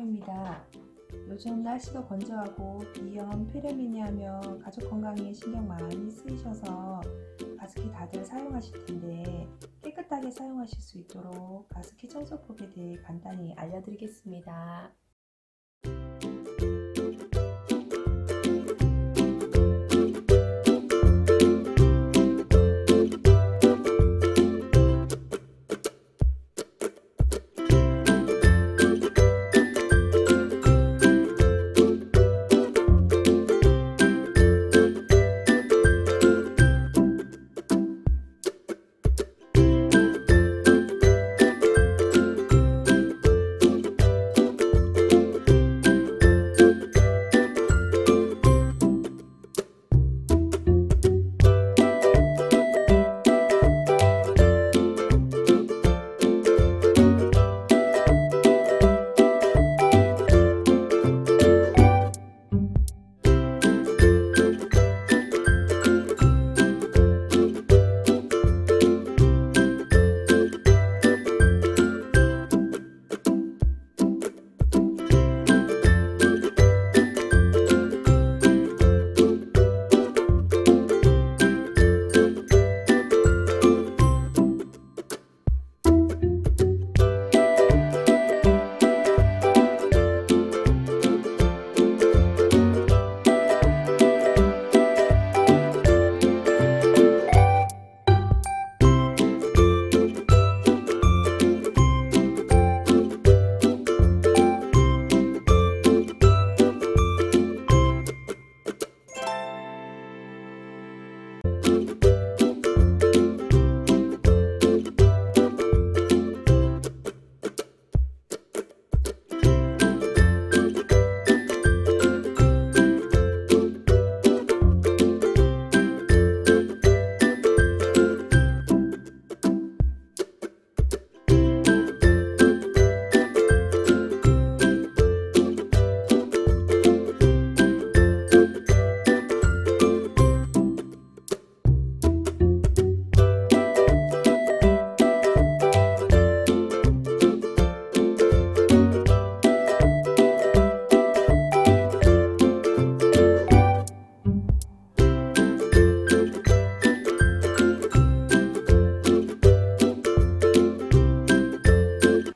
정보입니다. 요즘 날씨도 건조하고 비염, 폐렴이냐며 가족 건강에 신경 많이 쓰이셔서 가습기 다들 사용하실 텐데 깨끗하게 사용하실 수 있도록 가습기 청소법에 대해 간단히 알려드리겠습니다.